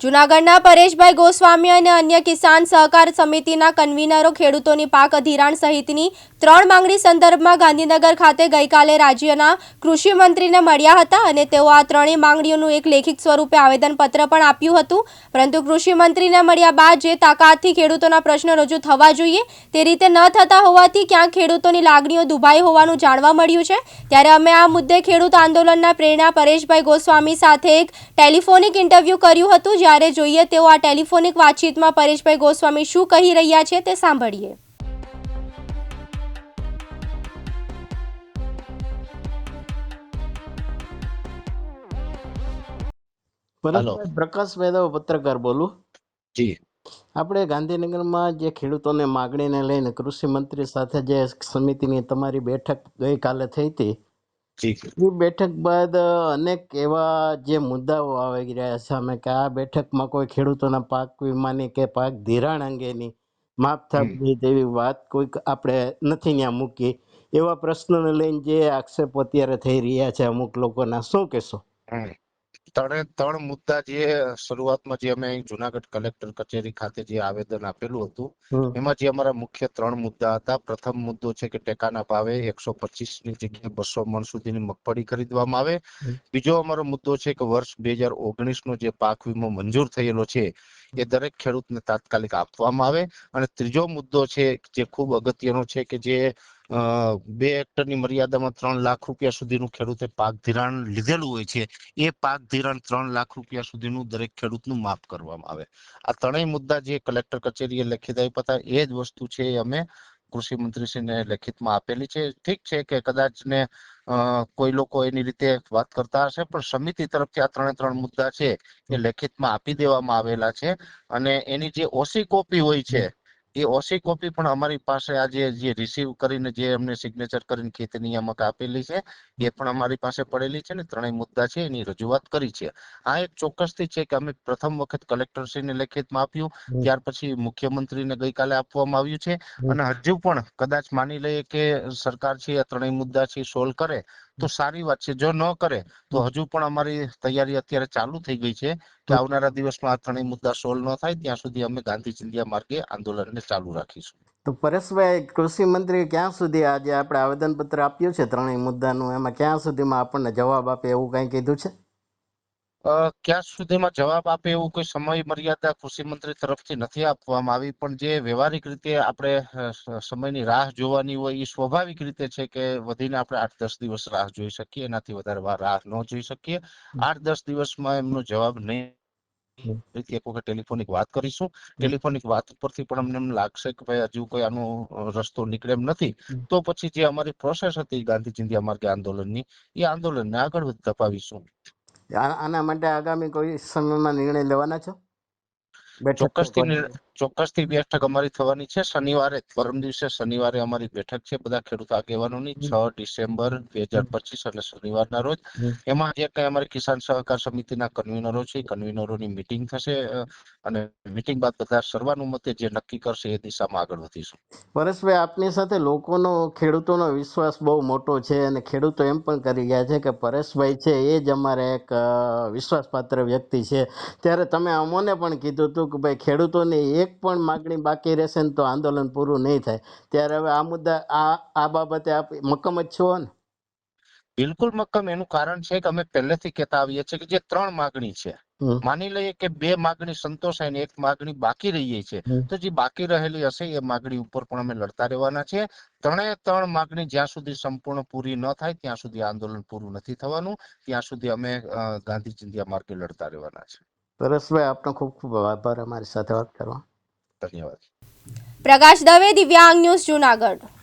જૂનાગઢના પરેશભાઈ ગોસ્વામી અને અન્ય કિસાન સહકાર સમિતિના કન્વીનરો ખેડૂતોની પાક અધિરાણ સહિતની ત્રણ માંગણી સંદર્ભમાં ગાંધીનગર ખાતે ગઈકાલે રાજ્યના કૃષિ મંત્રીને મળ્યા હતા અને તેઓ આ ત્રણેય માંગણીઓનું એક લેખિત સ્વરૂપે આવેદનપત્ર પણ આપ્યું હતું. પરંતુ કૃષિ મંત્રીને મળ્યા બાદ જે તાકાતથી ખેડૂતોના પ્રશ્નો રજૂ થવા જોઈએ, તે રીતે ન થતા હોવાથી ક્યાંક ખેડૂતોની લાગણીઓ દુભાઈ હોવાનું જાણવા મળ્યું છે. ત્યારે અમે આ મુદ્દે ખેડૂત આંદોલનના પ્રેરણા પરેશભાઈ ગોસ્વામી સાથે એક ટેલિફોનિક ઇન્ટરવ્યૂ કર્યું હતું. જ્યારે જોઈએ તેઓ આ ટેલિફોનિક વાતચીતમાં પરેશભાઈ ગોસ્વામી શું કહી રહ્યા છે તે સાંભળીએ. પ્રકાશ વેદવ પત્રકાર બોલું. જી. આપણે ગાંધીનગરમાં જે ખેડૂતોને માગણીને લઈને કૃષિ મંત્રી સાથે જે સમિતિની તમારી બેઠક ગઈકાલે થઈ હતી એ બેઠક બાદ અનેક એવા જે મુદ્દાઓ આવી રહ્યા છે. અમે કે આ બેઠકમાં કોઈ ખેડૂતોના પાક વીમાની કે પાક ધિરાણ અંગેની માપ થવી તેવી વાત કોઈક આપણે નથી ત્યાં મૂકી. એવા પ્રશ્નોને લઈને જે આક્ષેપો અત્યારે થઈ રહ્યા છે અમુક લોકોના શું કહેશો. ત્રણે ત્રણ મુદ્દા જે શરૂઆતમાં જે અમે જુનાગઢ કલેક્ટર કચેરી ખાતે જે આવેદન આપેલું હતું એમાં જે અમારા મુખ્ય ત્રણ મુદ્દા હતા. પ્રથમ મુદ્દો છે કે ટેકાના ભાવે એકસો પચીસની જગ્યાએ બસો મણ સુધીની મગફળી ખરીદવામાં આવે. બીજો અમારો મુદ્દો છે કે વર્ષ બે હજાર ઓગણીસ નો જે પાક વીમો મંજૂર થયેલો છે એ દરેક ખેડૂતને તાત્કાલિક આપવામાં આવે. અને ત્રીજો મુદ્દો છે જે ખૂબ અગત્યનો છે કે જે બે હેક્ટરની મર્યાદામાં ત્રણ લાખ રૂપિયા સુધીનું ખેડૂતે પાક ધિરાણ લીધેલું હોય છે, એ પાક ધિરાણ ત્રણ લાખ રૂપિયા સુધીનું દરેક ખેડૂતનું માફ કરવામાં આવે. આ ત્રણેય મુદ્દા જે કલેક્ટર કચેરીએ લેખિત આપ્યા હતા, એ જ વસ્તુ છે એ અમે કૃષિ મંત્રીશ્રીને લેખિતમાં આપેલી છે. ઠીક છે કે કદાચ ને કોઈ લોકો એની રીતે વાત કરતા હશે, પણ સમિતિ તરફથી આ ત્રણે ત્રણ મુદ્દા છે એ લેખિતમાં આપી દેવામાં આવેલા છે અને એની જે ઓછી કોપી હોય છે એ ઓછી કોપી પણ અમારી પાસે આજે જે રિસીવ કરીને જે અમને સિગ્નેચર કરીને ખેત નિયામક આપેલી છે એ પણ અમારી પાસે પડેલી છે ને ત્રણેય મુદ્દા છે એની રજૂઆત કરી છે. આ એક ચોક્કસથી છે કે અમે પ્રથમ વખત કલેક્ટરશ્રીને લેખિતમાં આપ્યું ત્યાર પછી મુખ્યમંત્રીને ગઈકાલે આપવામાં આવ્યું છે. અને હજુ પણ કદાચ માની લઈએ કે સરકાર છે આ ત્રણેય મુદ્દા છે સોલ્વ કરે તો સારી વાત છે. જો ન કરે તો હજુ પણ અમારી તૈયારી અત્યારે ચાલુ થઈ ગઈ છે કે આવનારા દિવસમાં આ ત્રણેય મુદ્દા સોલ્વ ન થાય ત્યાં સુધી અમે ગાંધી ચિંધ્યા માર્ગે આંદોલનને ચાલુ રાખીશું. તો પરેશભાઈ કૃષિ મંત્રી ક્યાં સુધી આજે આપણે આવેદનપત્ર આપ્યું છે ત્રણેય મુદ્દાનું? એમાં ક્યાં સુધીમાં આપણને જવાબ આપે એવું કંઈ કીધું છે? ક્યાં સુધીમાં જવાબ આપે એવું કોઈ સમય મર્યાદા કૃષિ મંત્રી તરફથી નથી આપવામાં આવી પણ જે વ્યવહારિક રીતે આપણે સમયની રાહ જોવાની હોય એ સ્વાભાવિક રીતે છે કે વધીને આપણે આઠ દસ દિવસ રાહ જોઈ શકીએ એનાથી વધારે રાહ ન જોઈ શકીએ. આઠ દસ દિવસમાં એમનો જવાબ નહીં. એક વખત ટેલિફોનિક વાત કરીશું. ટેલિફોનિક વાત પરથી પણ અમને એમ લાગશે કે ભાઈ હજુ કોઈ આનો રસ્તો નીકળે એમ નથી. તો પછી જે અમારી પ્રોસેસ હતી ગાંધી ચિંધ્યા માર્ગે આંદોલનની એ આંદોલનને આગળ ધપાવીશું. આના માટે આગામી કોઈ સમયમાં નિર્ણય લેવાના છો? ચોક્કસથી ચોક્કસથી બેઠક અમારી થવાની છે. શનિવારે પરમ દિવસે શનિવારે અમારી બેઠક છે બધા ખેડૂત આગેવાનોની છ ડિસેમ્બર બે હજાર પચીસ એટલે શનિવારના રોજ. એમાં જે કઈ અમારી કિસાન સહકાર સમિતિના કન્વીનરો છે કન્વીનરોની મિટિંગ થશે અને મિટિંગ બાદ બધા સર્વાનુમતે જે નક્કી કરશે એ દિશામાં આગળ વધીશું. પરેશભાઈ આપની સાથે લોકોનો ખેડૂતોનો વિશ્વાસ બહુ મોટો છે અને ખેડૂતો એમ પણ કરી ગયા છે કે પરેશભાઈ છે એ જ અમારે એક વિશ્વાસપાત્ર વ્યક્તિ છે. ત્યારે તમે અમોને પણ કીધું હતું કે ભાઈ ખેડૂતોની એક પણ માગણી બાકી રહેશે ને તો આંદોલન પૂરું નહીં થાય. ત્યારે હવે આ મુદ્દા આ આ બાબતે આપ મક્કમ જ છો ને? બિલકુલ મક્કમ. એનું કારણ છે કે અમે પહેલેથી કહેતા આવીએ છીએ કે જે ત્રણ માગણી છે માની લઈએ કે બે માગણી સંતોષાય ને એક માગણી બાકી રહી છે તો જે બાકી રહેલી હશે એ માગણી ઉપર પણ અમે લડતા રહેવાના છે ત્રણે ત્રણ માગણી જ્યાં સુધી સંપૂર્ણ પૂરી ન થાય ત્યાં સુધી આંદોલન પૂરું નથી થવાનું. ત્યાં સુધી અમે ગાંધી ચિંધ્યા માર્ગે લડતા રહેવાના છે પરેશભાઈ આપનો ખૂબ ખૂબ આભાર અમારી સાથે વાત કરવા. ધન્યવાદ. પ્રકાશ દવે દિવ્યાંગ ન્યૂઝ જૂનાગઢ.